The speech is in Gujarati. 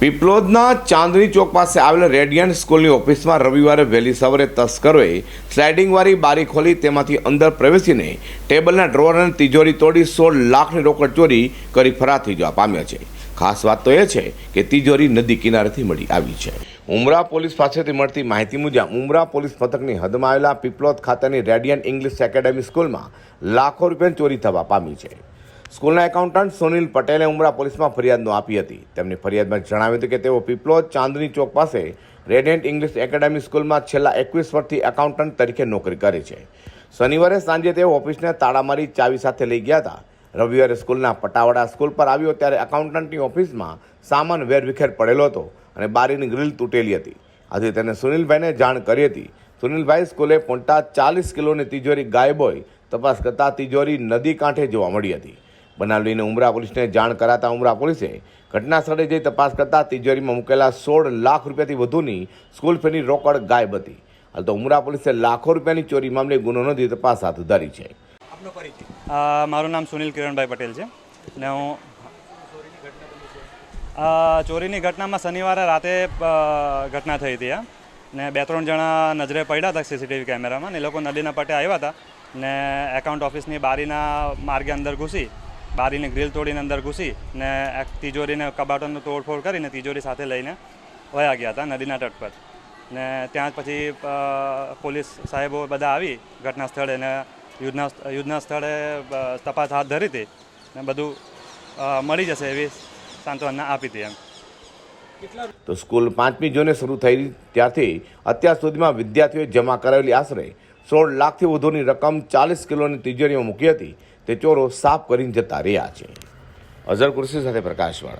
પીપલોદના ચાંદની ચોક પાસે આવેલ રેડિયન્ટ સ્કૂલની ઓફિસમાં રવિવારે વહેલી સવારે તસ્કરોએ સ્લાઇડિંગવાળી બારી ખોલી તેમાંથી અંદર પ્રવેશીને ટેબલના ડ્રોવર અને તિજોરી તોડી સોળ લાખની રોકડ ચોરી કરી ફરાર થઈ જવા પામ્યા છે. ખાસ વાત તો એ છે કે તિજોરી નદી કિનારેથી મળી આવી છે. ઉમરા પોલીસ પાસેથી મળતી માહિતી મુજબ ઉમરા પોલીસ મથકની હદમાં આવેલા પીપલોદ ખાતેની રેડિયન્ટ ઇંગ્લિશ એકેડેમી સ્કૂલમાં લાખો રૂપિયાની ચોરી થવા પામી છે. સ્કૂલના એકાઉન્ટન્ટ સુનિલ પટેલે ઉમરા પોલીસમાં ફરિયાદ આપી હતી. તેમની ફરિયાદમાં જણાવ્યું હતું કે તેઓ પીપલોદ ચાંદની ચોક પાસે રેડિયન્ટ ઇંગ્લિશ એકેડેમી સ્કૂલમાં છેલ્લા એકવીસ વર્ષથી એકાઉન્ટન્ટ તરીકે નોકરી કરે છે. શનિવારે સાંજે તેઓ ઓફિસને તાળા મારી ચાવી સાથે લઈ ગયા હતા. રવિવારે સ્કૂલના પટાવાડા સ્કૂલ પર આવ્યો ત્યારે એકાઉન્ટન્ટની ઓફિસમાં સામાન વેરવિખેર પડેલો હતો અને બારીની ગ્રીલ તૂટેલી હતી. આજે તેને સુનિલભાઈને જાણ કરી હતી. સુનિલભાઈ સ્કૂલે પહોંચતા ચાલીસ કિલોની તિજોરી ગાયબ હોય, તપાસ કરતાં તિજોરી નદી કાંઠે જોવા મળી હતી. બનાવ લઈને ઉમરા પોલીસને જાણ કરાતા ઉમરા પોલીસે ઘટના સ્થળે જઈ તપાસ કરતા તિજોરીમાં મૂકેલા સોળ લાખ રૂપિયાથી વધુની સ્કૂલ ફીની રોકડ ગાયબ હતી. હાલ તો ઉમરા પોલીસે લાખો રૂપિયાની ચોરી મામલે ગુનો નોંધી તપાસ હાથ ધરી છે. આપનો પરિચય? અ, મારું નામ સુનિલ કિરણભાઈ પટેલ છે. ને હું ચોરીની ઘટનામાં શનિવારે રાતે ઘટના થઈ હતી ને બે ત્રણ જણા નજરે પડ્યા હતા સીસીટીવી કેમેરામાં ને એ લોકો નદીના પટે આવ્યા હતા. ને એકાઉન્ટ ઓફિસની બારીના માર્ગે અંદર ઘૂસી બારીની ગ્રીલ તોડીને અંદર ઘૂસી ને તિજોરીને કબાટોનું તોડફોડ કરીને તિજોરી સાથે લઈને વયા ગયા હતા નદીના તટ પર. ને ત્યાં જ પછી પોલીસ સાહેબો બધા આવી ઘટના સ્થળે ને યુદ્ધના યુદ્ધના સ્થળે તપાસ હાથ ધરી હતી ને બધું મળી જશે એવી સાંત્વના આપી હતી એમ. તો સ્કૂલ પાંચમી જૂને શરૂ થઈ ત્યારથી અત્યાર સુધીમાં વિદ્યાર્થીઓએ જમા કરાવેલી આશરે સોળ લાખથી વધુની રકમ ચાલીસ કિલોની તિજોરીમાં મૂકી હતી. તે ચોરો સાફ કરીને જતા રહ્યા છે. અઝર કુર્સી સાથે પ્રકાશવાળા.